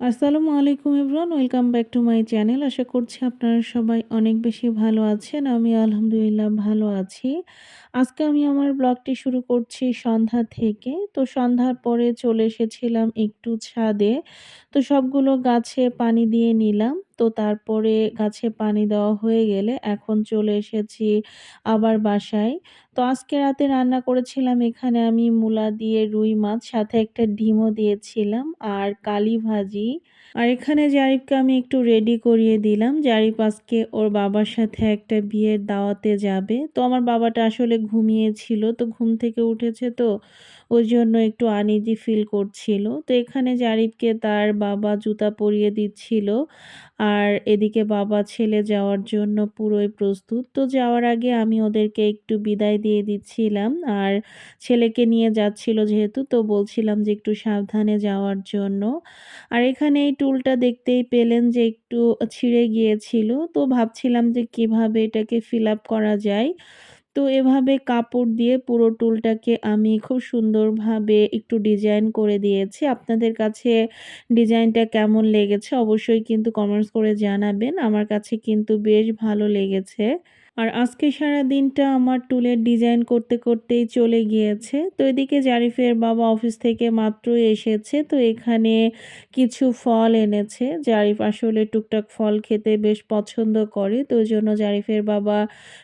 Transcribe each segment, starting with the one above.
আসসালামু আলাইকুম everyone, welcome back to my channel. আশা করছি আপনারা সবাই অনেক বেশি ভালো আছেন, আমি আলহামদুলিল্লাহ ভালো আছি। আজকে আমি আমার ব্লগটি শুরু করছি সন্ধ্যা থেকে। তো সন্ধ্যার পরে চলে এসেছিলাম একটু ছাদে। তো সবগুলো গাছে পানি দিয়ে নিলাম। তো তারপরে গাছে পানি দেওয়া হয়ে গেলে এখন চলে এসেছি আবার বাসায়। তো আজকে রাতে রান্না করেছিলাম এখানে আমি মূলা দিয়ে রুই মাছ, সাথে একটা ডিমও দিয়েছিলাম আর কালি ভাজি। আর এখানে জারিফকে আমি একটু রেডি করিয়ে দিলাম। জারিফ আজকে ওর বাবার সাথে একটা বিয়ের দাওয়াতে যাবে। তো আমার বাবাটা আসলে ঘুমিয়েছিল তো ঘুম থেকে উঠেছে তো। ওই জন্য একটু আনইজি ফিল করছিল। তো এখানে জারিফকে তার বাবা জুতা পরিয়ে দিচ্ছিল আর এদিকে বাবা ছেলে যাওয়ার জন্য পুরোই প্রস্তুত। তো যাওয়ার আগে আমি ওদেরকে একটু বিদায় দিয়ে দিচ্ছিলাম আর ছেলেকে নিয়ে যাচ্ছিল যেহেতু, তো বলছিলাম যে একটু সাবধানে যাওয়ার জন্য। আর এখানে এই টুলটা দেখতেই পেলেন যে একটু ছিঁড়ে গিয়েছিল। তো ভাবছিলাম যে কীভাবে এটাকে ফিল আপ করা যায়। তো এভাবে কাপড় দিয়ে পুরো টুলটাকে আমি খুব সুন্দরভাবে একটু ডিজাইন করে দিয়েছি। আপনাদের কাছে ডিজাইনটা কেমন লেগেছে অবশ্যই কিন্তু কমেন্টস করে জানাবেন। আমার কাছে কিন্তু বেশ ভালো লেগেছে। আর আজকে সারা দিনটা আমার টুলের ডিজাইন করতে করতেই চলে গিয়েছে। তো এদিকে জারিফের বাবা অফিস থেকে মাত্রই এসেছে, তো এখানে কিছু ফল এনেছে। জারিফ আসলে টুকটাক ফল খেতে বেশ পছন্দ করে, তো জন্য জারিফের বাবা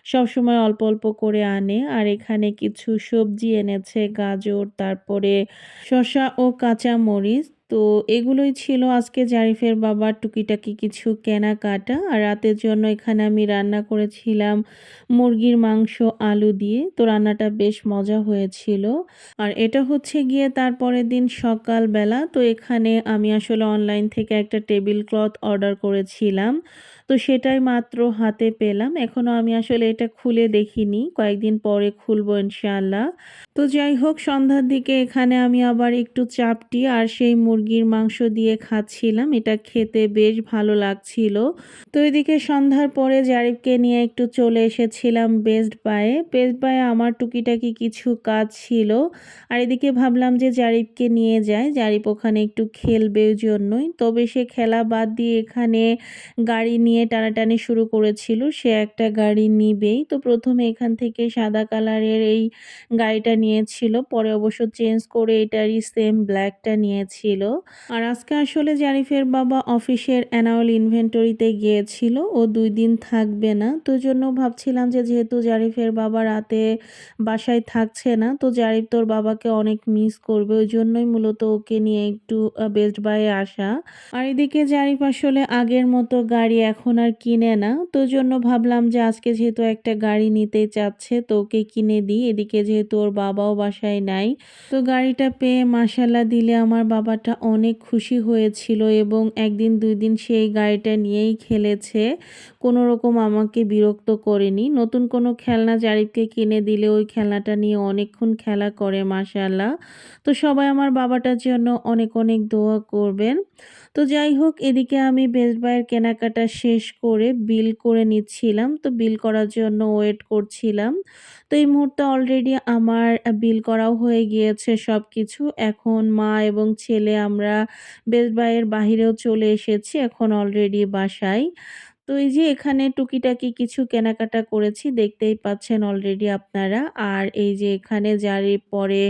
সবসময় অল্প অল্প করে আনে। আর এখানে কিছু সবজি এনেছে, গাজর, তারপরে শসা ও কাঁচা মরিচ তো এগুলোই ছিল আজকে জারিফের বাবার টুকিটাকি কিছু কেনাকাটা। আর রাতের জন্য এখানে আমি রান্না করেছিলাম মুরগির মাংস, আলু দিয়ে। তো রান্নাটা বেশ মজা হয়েছিল। আর এটা হচ্ছে গিয়ে তারপরের দিন সকালবেলা। তো এখানে আমি আসলে অনলাইন থেকে একটা টেবিল ক্লথ অর্ডার করেছিলাম। তো সেটাই মাত্র হাতে পেলাম। এখনও আমি আসলে এটা খুলে দেখিনি। কয়েকদিন পরে খুলবো ইনশাআল্লাহ। তো যাই হোক, সন্ধ্যার দিকে এখানে আমি আবার একটু চাপটি আর সেই মুরগির মাংস দিয়ে খাচ্ছিলাম। এটা খেতে বেশ ভালো লাগছিল। তো এদিকে সন্ধ্যার পরে জারিফকে নিয়ে একটু চলে এসেছিলাম বেস্ট বায়ে বেস্ট বায়ে আমার টুকিটাকি কিছু কাজ ছিল। আর এদিকে ভাবলাম যে জারিফকে নিয়ে যায় জারিফ ওখানে একটু খেলবে জন্যই। তবে সে খেলা বাদ দিয়ে এখানে গাড়ি নিয়ে টানাটানি শুরু করেছিল। সে একটা গাড়ি নিবেই। তো প্রথমে এখান থেকে সাদা কালারের এই গাড়িটা নিয়েছিল, পরে অবশ্য চেঞ্জ করে এটারই সেম ব্ল্যাকটা নিয়েছিল। আর আজকে আসলে জারিফের বাবা অফিসের অ্যানুয়াল ইনভেন্টরিতে গিয়েছিল, ও দুই দিন থাকবে না। তো জন্য ভাবছিলাম যে যেহেতু জারিফের বাবা রাতে বাসায় থাকছে না, তো জারিফ তোর বাবাকে অনেক মিস করবে, ওই জন্যই মূলত ওকে নিয়ে একটু বেস্ট বাইয়ে আসা। আর এদিকে জারিফ আসলে আগের মতো গাড়ি এখন আর কিনে না, তো জন্য ভাবলাম যে আজকে যেহেতু একটা গাড়ি নিতে চাচ্ছে, তো ওকে কিনে দিই। এদিকে যেহেতু ওর বাবাও বাসায় নাই। তো গাড়িটা পেয়ে মাসাল্লা দিলে আমার বাবাটা অনেক খুশি হয়েছিল এবং একদিন দুই দিন সেই গাড়িটা নিয়েই খেলেছে। কোনো রকম আমাকে বিরক্ত করেনি। নতুন কোনো খেলনা জারিফকে কিনে দিলে ওই খেলনাটা নিয়ে অনেকক্ষণ খেলা করে মাসাল্লাহ তো সবাই আমার বাবাটার জন্য অনেক অনেক দোয়া করবেন। তো যাই হোক, এদিকে আমি বেস্ট বাইয়ের কেনাকাটা শেষ করে বিল করে নিচ্ছিলাম। তো বিল করার জন্য ওয়েট করছিলাম। তো এই মুহূর্তে অলরেডি আমার বিল করাও হয়ে গিয়েছে সব কিছু এখন মা এবং ছেলে আমরা বেস্ট বাইয়ের বাহিরেও চলে এসেছি, এখন অলরেডি বাসায়। তো এই যে এখানে টুকিটাকি কিছু কেনাকাটা করেছি, দেখতেই পাচ্ছেন অলরেডি আপনারা। আর এই যে এখানে যার পরে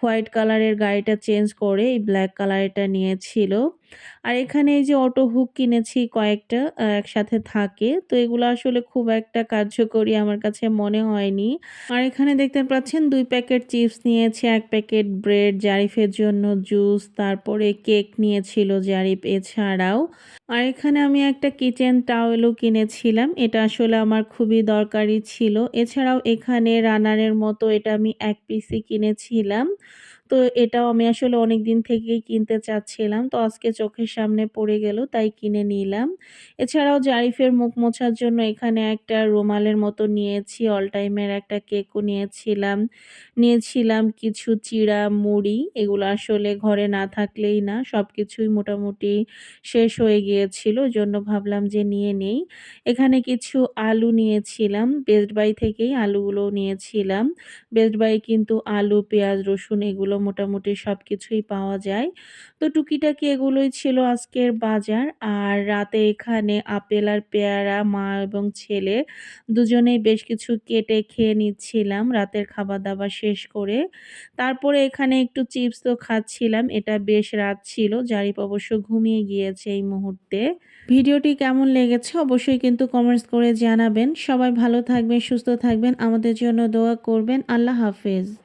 হোয়াইট কালারের গাড়িটা চেঞ্জ করে এই ব্ল্যাক কালারটা নিয়েছিল। আর এখানে এই যে অটো হুক কিনেছি কয়েকটা একসাথে থাকে। তো এগুলো আসলে খুব একটা কার্যকরী আমার কাছে মনে হয়নি। আর এখানে দেখতে পাচ্ছেন দুই প্যাকেট চিপস নিয়েছি, এক প্যাকেট ব্রেড, জারিফের জন্য জুস, তারপরে কেক নিয়েছিল জারিফ এছাড়াও। আর এখানে আমি একটা কিচেন টাওয়েলও কিনেছিলাম, এটা আসলে আমার খুবই দরকারি ছিল। এছাড়াও এখানে রানারের মতো এটা আমি এক পিসি কিনেছিলাম। তো এটাও আমি আসলে অনেক দিন থেকেই কিনতে চাচ্ছিলাম। তো আজকে চোখের সামনে পড়ে গেল, তাই কিনে নিলাম। এছাড়াও জারিফের মুখ মোছার জন্য এখানে একটা রুমালের মতো নিয়েছি অল টাইমের একটা কেকও নিয়েছিলাম। নিয়েছিলাম কিছু চিড়া, মুড়ি, এগুলো আসলে ঘরে না থাকলেই না সব কিছুই মোটামুটি শেষ হয়ে গিয়েছিল জন্য ভাবলাম যে নিয়ে নেই। এখানে কিছু আলু নিয়েছিলাম বেস্ট বাই থেকেই আলুগুলো নিয়েছিলাম। বেস্ট বাই কিন্তু আলু, পেঁয়াজ, রসুন এগুলো মোটামুটি সব কিছুই পাওয়া যায়। তো টুকিটাকি এগুলোই ছিল আজকের বাজার। আর রাতে এখানে আপেল আর পেয়ারা মা এবং ছেলে দুজনেই বেশ কিছু কেটে খেয়ে নিচ্ছিলাম রাতের খাবার-দাবার শেষ করে। তারপরে এখানে একটু চিপস তো খাচ্ছিলাম। এটা বেশ রাত ছিল। জারিফ অবশ্য ঘুমিয়ে গিয়েছে এই মুহূর্তে। ভিডিওটি কেমন লেগেছে অবশ্যই কিন্তু কমেন্টস করে জানাবেন। সবাই ভালো থাকবেন, সুস্থ থাকবেন। আমাদের জন্য দোয়া করবেন। আল্লাহ হাফেজ।